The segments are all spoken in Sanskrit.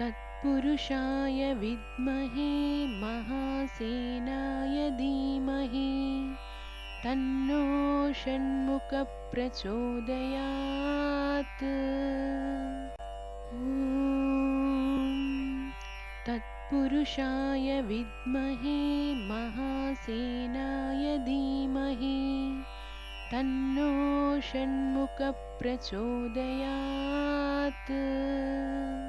तत्पुरुषाय विद्महे महासेनाय धीमहि। तन्नो षण्मुखप्रचोदयात्। तत्पुरुषाय विद्महे महासेनाय धीमहि। तन्नो षण्मुखप्रचोदयात्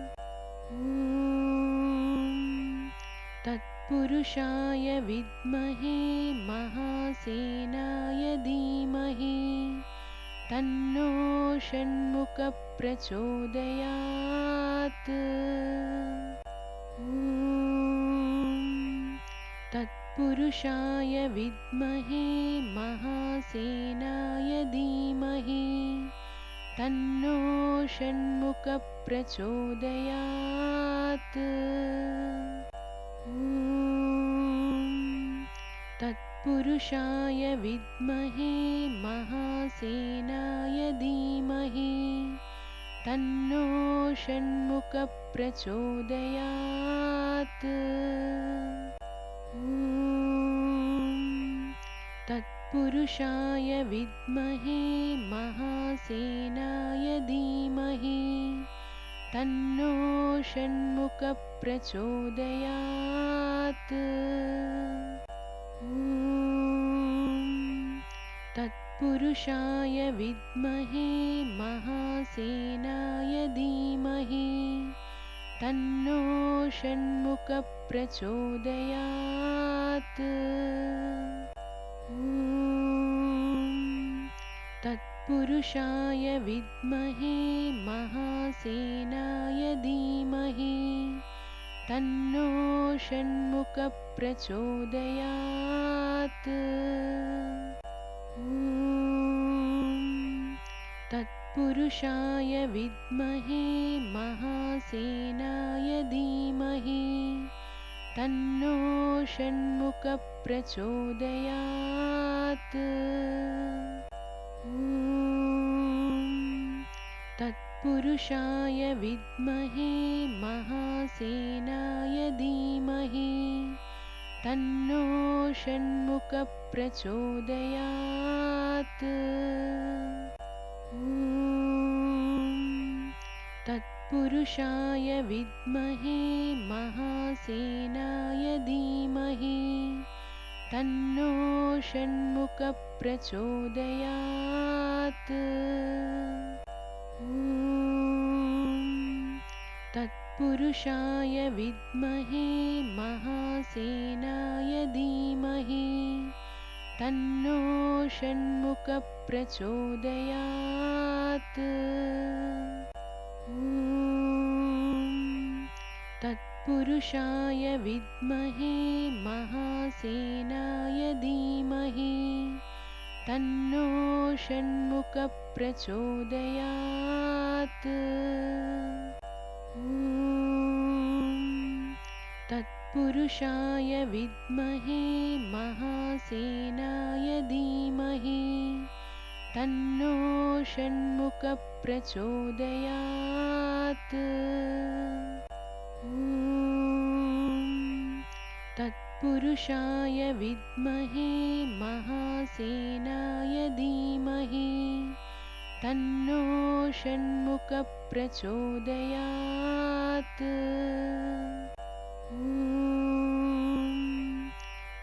तत्पुरुषाय विद्महे महासेनाय धीमहि। तन्नो षण्मुखप्रचोदयात्। तत्पुरुषाय विद्महे महासेनाय धीमहि। तन्नो षण्मुखप्रचोदयात् तत्पुरुषाय विद्महे महासेनाय धीमहि। तन्नो षण्मुखप्रचोदयात्। तत्पुरुषाय विद्महे महासेनाय धीमहि। तन्नो षण्मुखप्रचोदयात् तत्पुरुषाय विद्महे महासेनाय धीमहि तन्नो षण्मुखप्रचोदयात् तत्पुरुषाय विद्महे महासेनाय धीमहि तन्नो षण्मुखप्रचोदयात्। तत्पुरुषाय विद्महे महासेनाय धीमहि। तन्नो षण्मुखप्रचोदयात् तत्पुरुषाय विद्महे महासेनाय धीमहि। तन्नो षण्मुखप्रचोदयात्। तत्पुरुषाय विद्महे महासेनाय धीमहि। तन्नो षण्मुखप्रचोदयात् तत्पुरुषाय विद्महे महासेनाय धीमहि। तन्नो षण्मुखप्रचोदयात्। तत्पुरुषाय विद्महे महासेनाय धीमहि। तन्नो षण्मुखप्रचोदयात् तत्पुरुषाय विद्महे महासेनाय धीमहि तन्नो षण्मुखप्रचोदयात्। तत्पुरुषाय विद्महे महासेनाय धीमहि तन्नो षण्मुखप्रचोदयात्।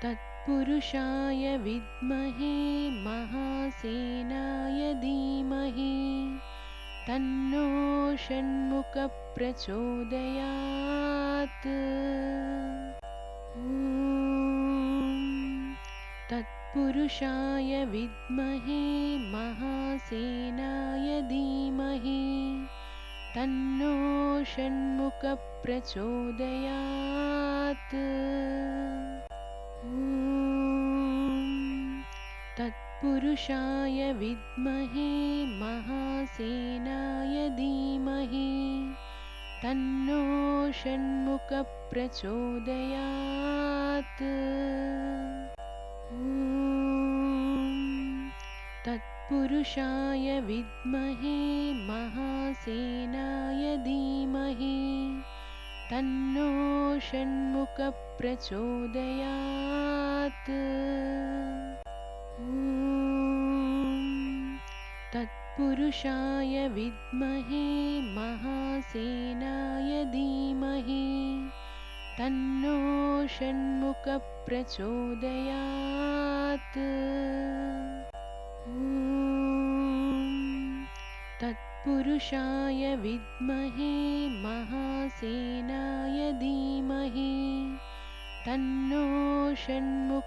तत्पुरुषाय विद्महे महासेनाय धीमहि। तन्नो षण्मुखप्रचोदयात् तत्पुरुषाय विद्महे महासेनाय धीमहि। तन्नो षण्मुखप्रचोदयात्। तत्पुरुषाय विद्महे महासेनाय धीमहि। तन्नो षण्मुखप्रचोदयात् तत्पुरुषाय विद्महे महासेनाय धीमहि। तन्नो षण्मुखप्रचोदयात्। तत्पुरुषाय विद्महे महासेनाय धीमहि। तन्नो षण्मुखप्रचोदयात् तत्पुरुषाय विद्महे महासेनाय धीमहि तन्नो षण्मुखप्रचोदयात्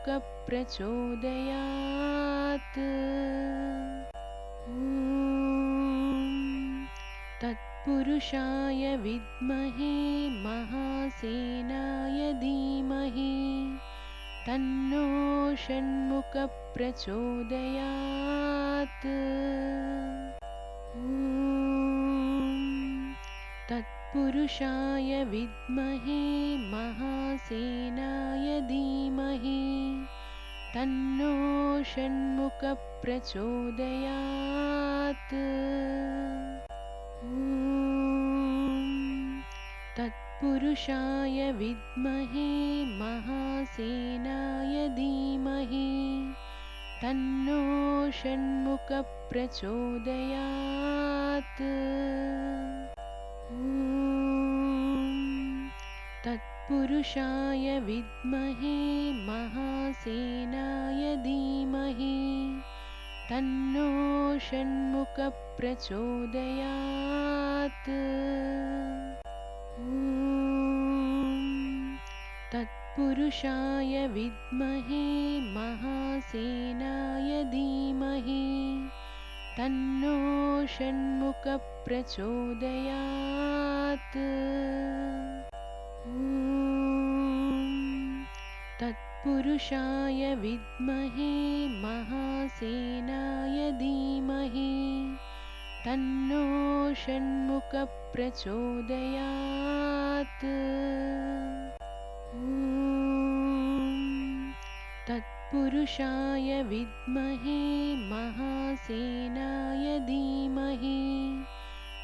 तत्पुरुषाय विद्महे महासेनाय धीमहि तन्नो षण्मुखप्रचोदयात्। तत्पुरुषाय विद्महे महासेनाय धीमहि। तन्नो षण्मुखप्रचोदयात् तत्पुरुषाय विद्महे महासेनाय धीमहि। तन्नो षण्मुखप्रचोदयात्। तत्पुरुषाय विद्महे महासेनाय धीमहि। तन्नो षण्मुखप्रचोदयात् तत्पुरुषाय विद्महे महासेनाय धीमहि। तन्नो षण्मुखप्रचोदयात्। तत्पुरुषाय विद्महे महासेनाय धीमहि। तन्नो षण्मुखप्रचोदयात् तत्पुरुषाय विद्महे महासेनाय धीमहि।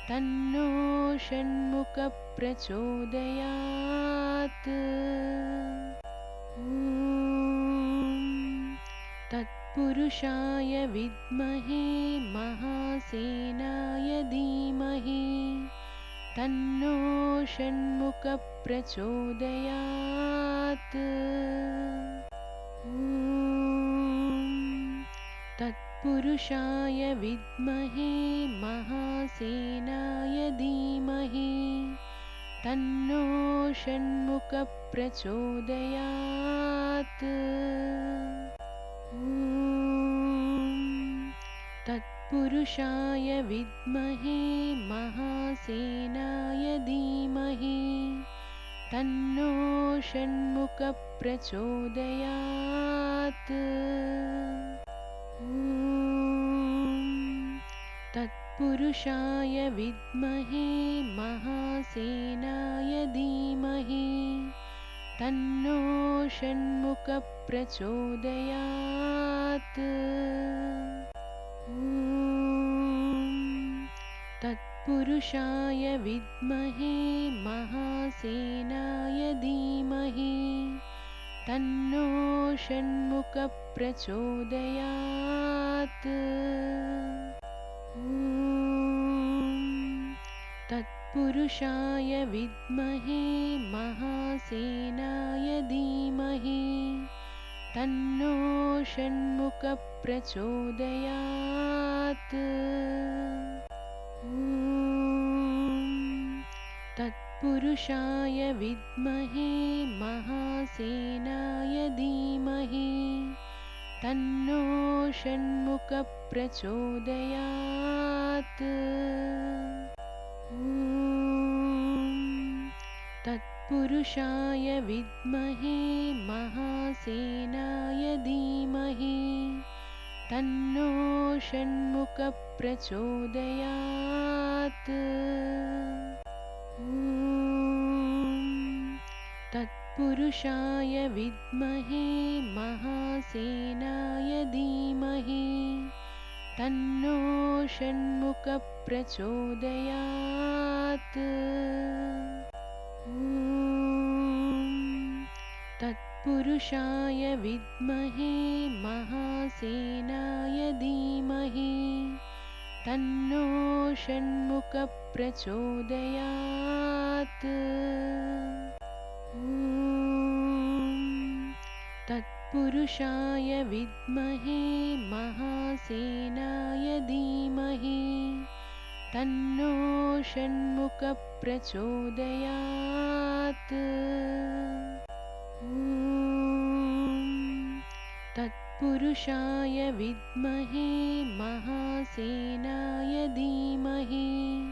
तन्नो षण्मुखप्रचोदयात्। तत्पुरुषाय विद्महे महासेनाय धीमहि। तन्नो षण्मुखप्रचोदयात् तत्पुरुषाय विद्महे महासेनाय धीमहि। तन्नो षण्मुखप्रचोदयात्। तत्पुरुषाय विद्महे महासेनाय धीमहि। तन्नो षण्मुखप्रचोदयात् तत्पुरुषाय विद्महे महासेनाय धीमहि। तन्नो षण्मुखप्रचोदयात्। तत्पुरुषाय विद्महे महासेनाय धीमहि। तन्नो षण्मुखप्रचोदयात् तत्पुरुषाय विद्महे महासेनाय धीमहि। तन्नो षण्मुखप्रचोदयात्। तत्पुरुषाय विद्महे महासेनाय धीमहि। तन्नो षण्मुखप्रचोदयात् तत्पुरुषाय विद्महे महासेनाय धीमहि तन्नो षण्मुखप्रचोदयात्। तत्पुरुषाय विद्महे महासेनाय धीमहि तन्नो षण्मुखप्रचोदयात्। तत्पुरुषाय विद्महे महासेनाय धीमहि। तन्नो षण्मुखप्रचोदयात् तत्पुरुषाय विद्महे महासेनाय धीमहि। तन्नो षण्मुखप्रचोदयात्। तत्पुरुषाय विद्महे महासेनाय धीमहि।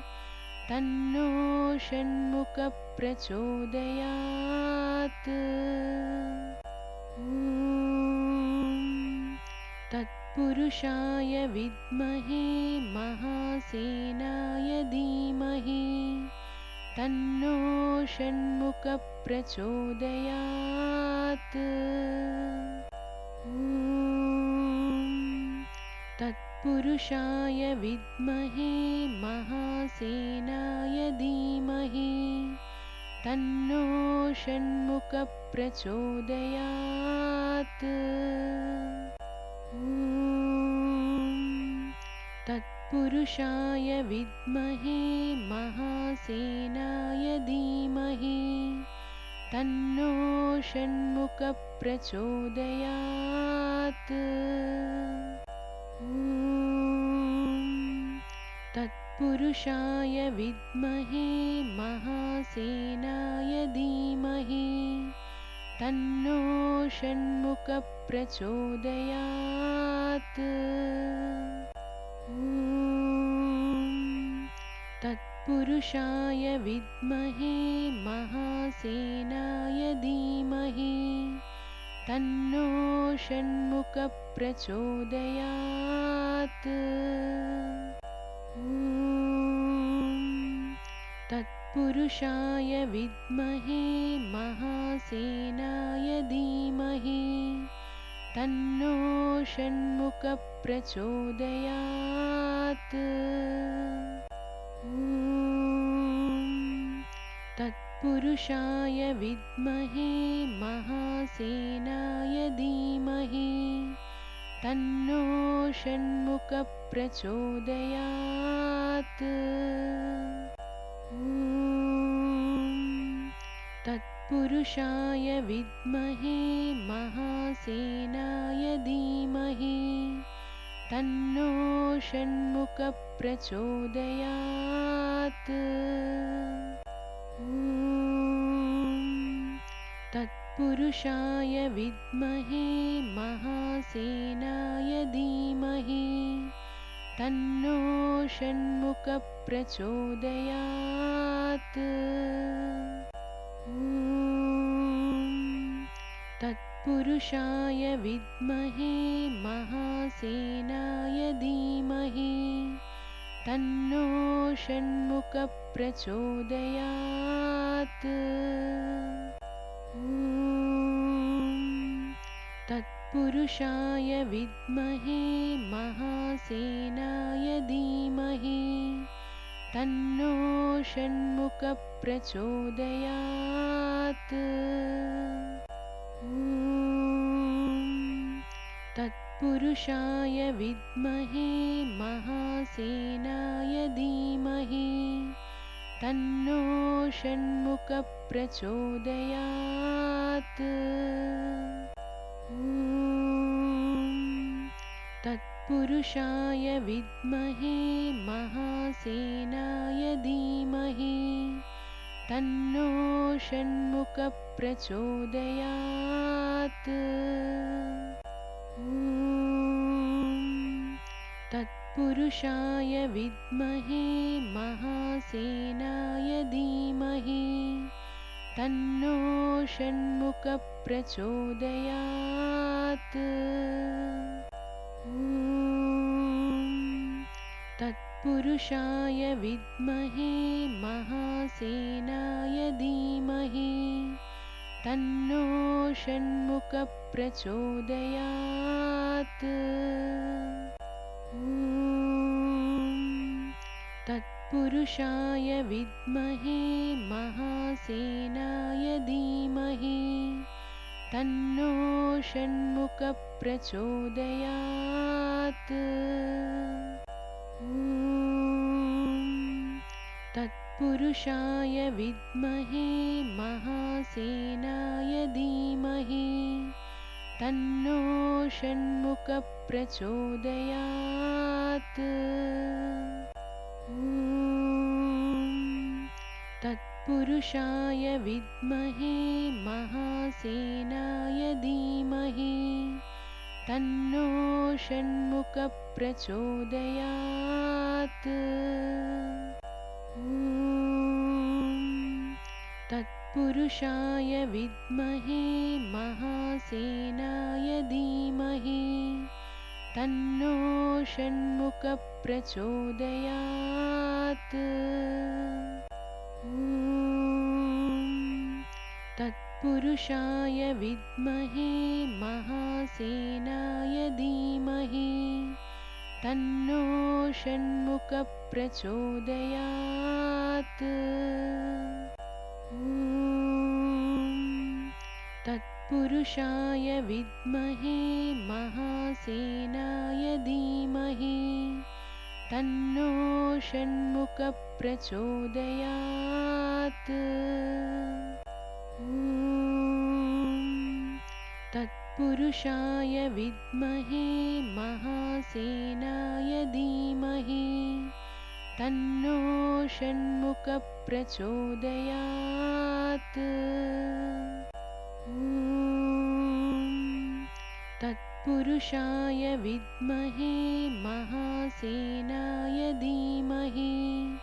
तन्नो षण्मुखप्रचोदयात् तत्पुरुषाय विद्महे महासेनाय धीमहि। तन्नो षण्मुखप्रचोदयात्। तत्पुरुषाय विद्महे महासेनाय धीमहि। तन्नो षण्मुखप्रचोदयात् तत्पुरुषाय विद्महे महासेनाय धीमहि। तन्नो षण्मुखप्रचोदयात्। तत्पुरुषाय विद्महे महासेनाय धीमहि। तन्नो षण्मुखप्रचोदयात् तत्पुरुषाय विद्महे महासेनाय धीमहि। तन्नो षण्मुखप्रचोदयात्। तत्पुरुषाय विद्महे महासेनाय धीमहि। तन्नो षण्मुखप्रचोदयात् तत्पुरुषाय विद्महे महासेनाय धीमहि। तन्नो षण्मुखप्रचोदयात्। तत्पुरुषाय विद्महे महासेनाय धीमहि। तन्नो षण्मुखप्रचोदयात् तत्पुरुषाय विद्महे महासेनाय धीमहि। तन्नो षण्मुखप्रचोदयात्। तत्पुरुषाय विद्महे महासेनाय धीमहि। तन्नो षण्मुखप्रचोदयात् तत्पुरुषाय विद्महे महासेनाय धीमहि तन्नो षण्मुखप्रचोदयात् तत्पुरुषाय विद्महे महासेनाय धीमहि तन्नो षण्मुखप्रचोदयात्। तत्पुरुषाय विद्महे महासेनाय धीमहि। तन्नो षण्मुखप्रचोदयात् तत्पुरुषाय विद्महे महासेनाय धीमहि। तन्नो षण्मुखप्रचोदयात्। तत्पुरुषाय विद्महे महासेनाय धीमहि। तन्नो षण्मुखप्रचोदयात् तत्पुरुषाय विद्महे महासेनाय धीमहि। तन्नो षण्मुखप्रचोदयात्। तत्पुरुषाय विद्महे महासेनाय धीमहि। तन्नो षण्मुखप्रचोदयात् तत्पुरुषाय विद्महे महासेनाय धीमहि तन्नो षण्मुखप्रचोदयात्। तत्पुरुषाय विद्महे महासेनाय धीमहि तन्नो षण्मुखप्रचोदयात्। तत्पुरुषाय विद्महे महासेनाय धीमहि। तन्नो षण्मुखप्रचोदयात् ॐ तत्पुरुषाय विद्महे महासेनाय धीमहि। तन्नो षण्मुखप्रचोदयात्। तत्पुरुषाय विद्महे महासेनाय धीमहि। तन्नो षण्मुखप्रचोदयात् ॐ तत्पुरुषाय विद्महे महासेनाय धीमहि।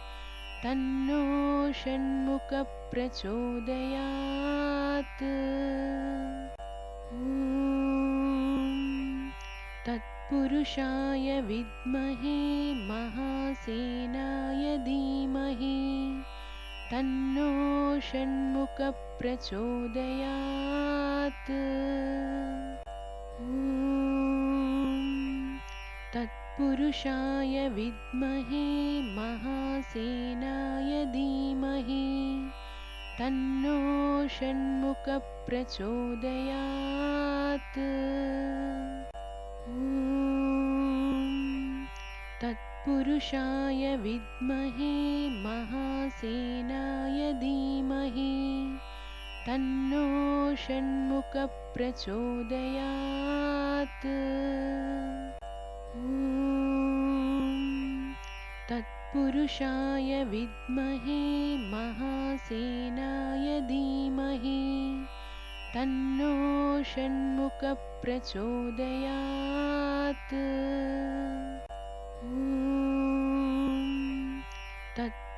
तन्नो षण्मुखप्रचोदयात्। तत्पुरुषाय विद्महे महासेनाय धीमहि। तन्नो षण्मुखप्रचोदयात् तत्पुरुषाय विद्महे महासेनाय धीमहि तन्नो षण्मुखप्रचोदयात्। तत्पुरुषाय विद्महे महासेनाय धीमहि तन्नो षण्मुखप्रचोदयात्। तत्पुरुषाय विद्महे महासेनाय धीमहि तन्नो षण्मुखप्रचोदयात्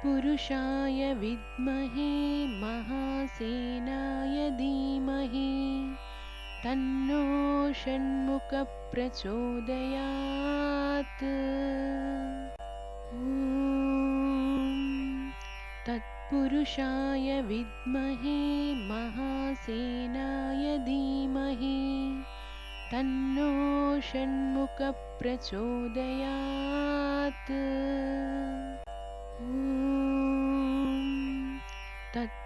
ॐ तत्पुरुषाय विद्महे महासेनाय धीमहि। तन्नो षण्मुखप्रचोदयात्। तत्पुरुषाय विद्महे महासेनाय धीमहि। तन्नो षण्मुखप्रचोदयात्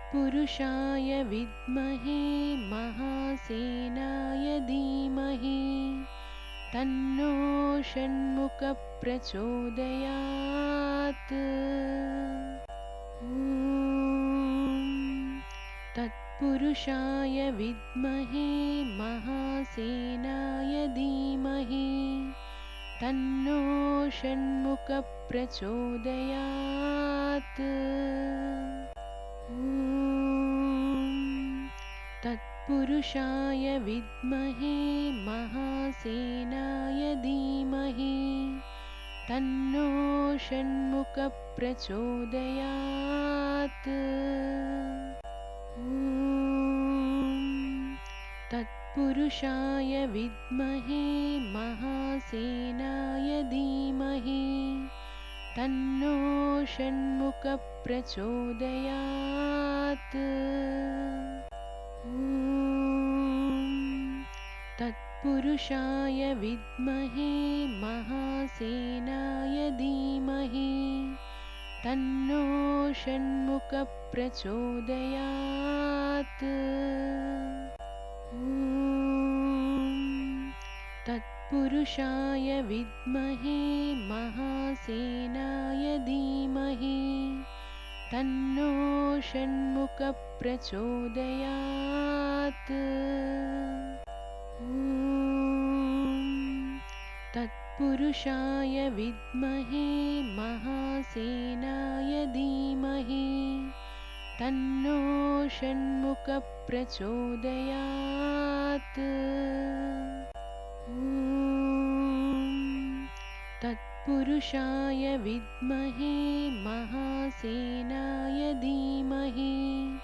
तत्पुरुषाय विद्महे महासेनाय धीमहि। तन्नो षण्मुखप्रचोदयात्। तत्पुरुषाय विद्महे महासेनाय धीमहि। तन्नो षण्मुखप्रचोदयात् तत्पुरुषाय विद्महे महासेनाय धीमहि। तन्नो षण्मुखप्रचोदयात्। तत्पुरुषाय विद्महे महासेनाय धीमहि। तन्नो षण्मुखप्रचोदयात् तत्पुरुषाय विद्महे महासेनाय धीमहि। तन्नो षण्मुखप्रचोदयात्। तत्पुरुषाय विद्महे महासेनाय धीमहि। तन्नो षण्मुखप्रचोदयात् तत्पुरुषाय विद्महे महासेनाय धीमहि। तन्नो षण्मुखप्रचोदयात्। तत्पुरुषाय विद्महे महासेनाय धीमहि।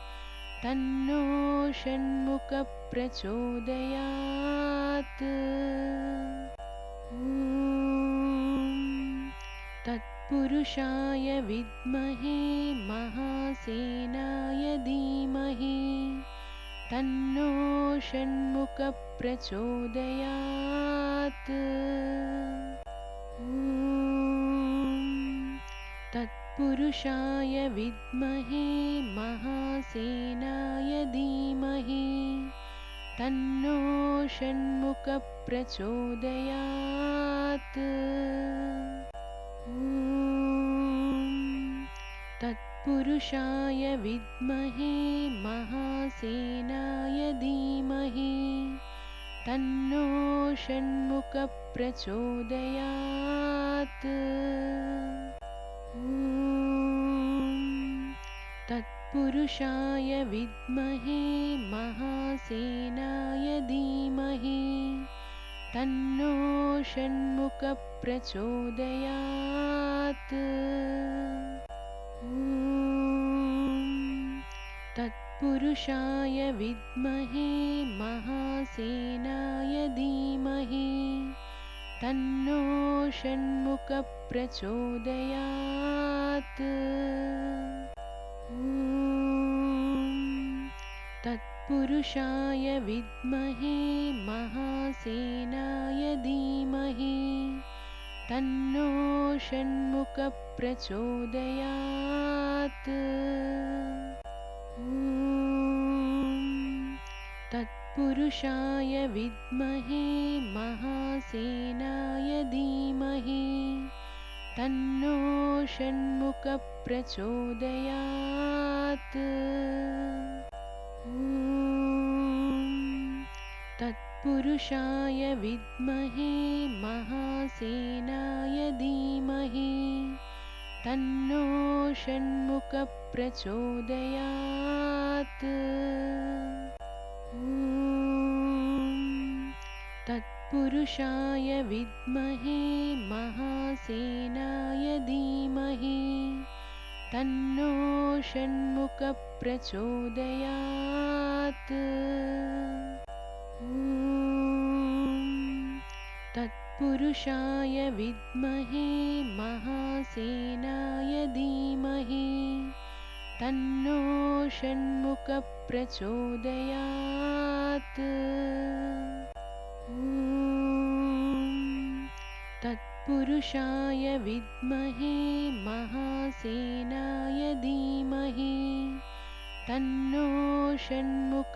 तन्नो षण्मुखप्रचोदयात् तत्पुरुषाय विद्महे महासेनाय धीमहि तन्नो षण्मुखप्रचोदयात्। तत्पुरुषाय विद्महे महासेनाय धीमहि तन्नो षण्मुखप्रचोदयात्। तत्पुरुषाय विद्महे महासेनाय धीमहि। तन्नो षण्मुखप्रचोदयात् तत्पुरुषाय विद्महे महासेनाय धीमहि। तन्नो षण्मुखप्रचोदयात्। तत्पुरुषाय विद्महे महासेनाय धीमहि। तन्नो षण्मुखप्रचोदयात् तत्पुरुषाय विद्महे महासेनाय धीमहि। तन्नो षण्मुखप्रचोदयात्। तत्पुरुषाय विद्महे महासेनाय धीमहि। तन्नो षण्मुखप्रचोदयात् तत्पुरुषाय विद्महे महासेनाय धीमहि। तन्नो षण्मुखप्रचोदयात्। तत्पुरुषाय विद्महे महासेनाय धीमहि। तन्नो षण्मुखप्रचोदयात् तत्पुरुषाय विद्महे महासेनाय धीमहि तन्नो षण्मुखप्रचोदयात्। तत्पुरुषाय विद्महे महासेनाय धीमहि तन्नो षण्मुखप्रचोदयात्।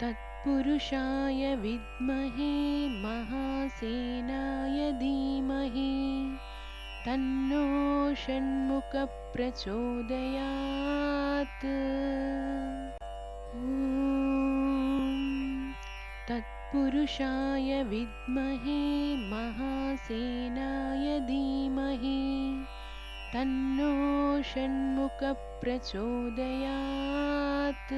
तत्पुरुषाय विद्महे महासेनाय धीमहि। तन्नो षण्मुखप्रचोदयात् तत्पुरुषाय विद्महे महासेनाय धीमहि। तन्नो षण्मुखप्रचोदयात्।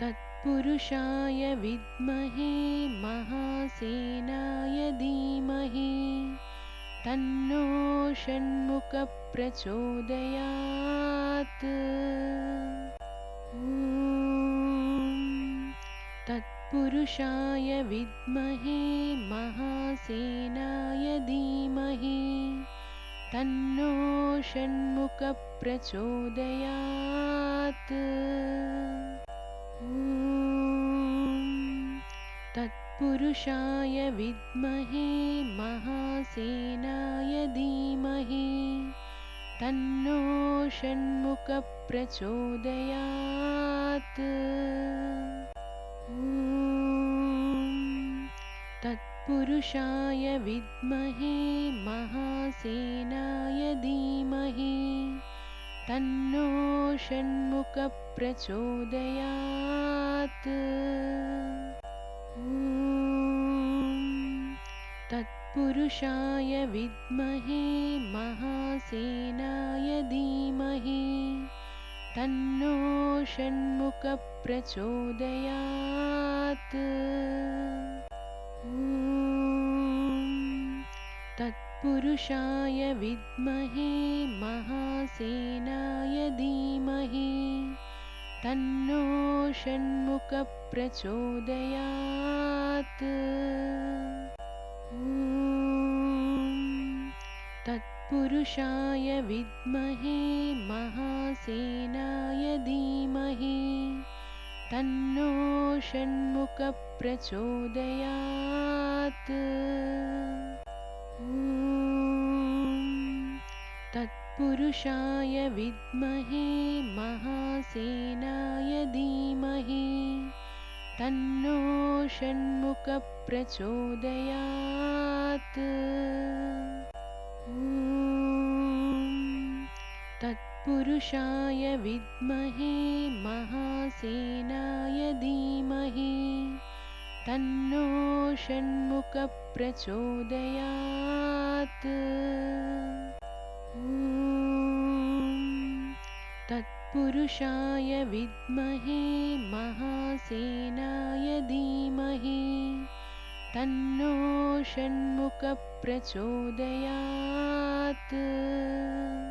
तत्पुरुषाय विद्महे महासेनाय धीमहि। तन्नो षण्मुखप्रचोदयात् तत्पुरुषाय विद्महे महासेनाय धीमहि तन्नो षण्मुखप्रचोदयात्। तत्पुरुषाय विद्महे महासेनाय धीमहि तन्नो षण्मुखप्रचोदयात्। तत्पुरुषाय विद्महे महासेनाय धीमहि। तन्नो षण्मुखप्रचोदयात् तत्पुरुषाय विद्महे महासेनाय धीमहि। तन्नो षण्मुखप्रचोदयात्। तत्पुरुषाय विद्महे महासेनाय धीमहि। तन्नो षण्मुखप्रचोदयात् तत्पुरुषाय विद्महे महासेनाय धीमहि। तन्नो षण्मुखप्रचोदयात्। तत्पुरुषाय विद्महे महासेनाय धीमहि। तन्नो षण्मुखप्रचोदयात् तत्पुरुषाय विद्महे महासेनाय धीमहि। तन्नो षण्मुखप्रचोदयात्। तत्पुरुषाय विद्महे महासेनाय धीमहि। तन्नो षण्मुखप्रचोदयात्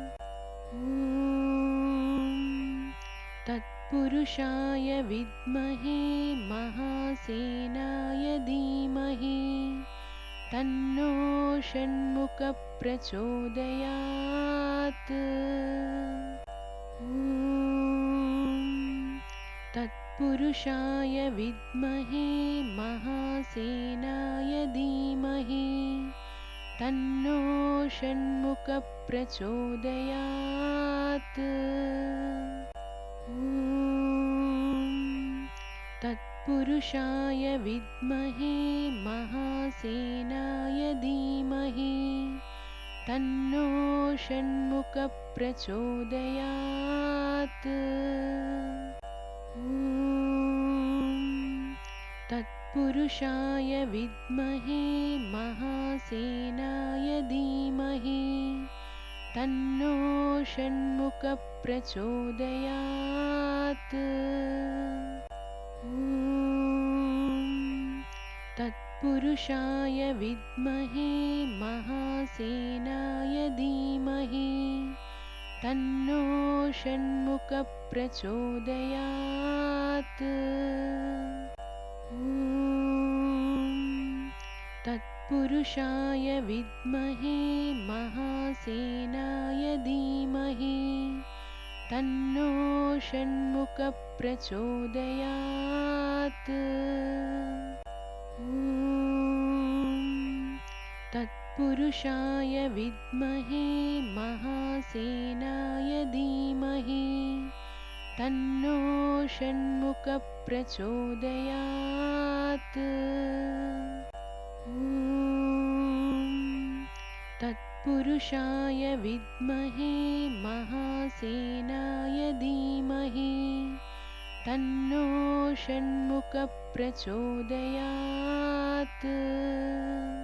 तत्पुरुषाय विद्महे महासेनाय धीमहि। तन्नो षण्मुखप्रचोदयात्। तत्पुरुषाय विद्महे महासेनाय धीमहि। तन्नो षण्मुखप्रचोदयात् तत्पुरुषाय विद्महे महासेनाय धीमहि तन्नो षण्मुखप्रचोदयात् तत्पुरुषाय विद्महे महासेनाय धीमहि तन्नो षण्मुखप्रचोदयात्। तत्पुरुषाय विद्महे महासेनाय धीमहि। तन्नो षण्मुखप्रचोदयात् तत्पुरुषाय विद्महे महासेनाय धीमहि। तन्नो षण्मुखप्रचोदयात्। तत्पुरुषाय विद्महे महासेनाय धीमहि। तन्नो षण्मुखप्रचोदयात् तत्पुरुषाय विद्महे महासेनाय धीमहि। तन्नो षण्मुखप्रचोदयात्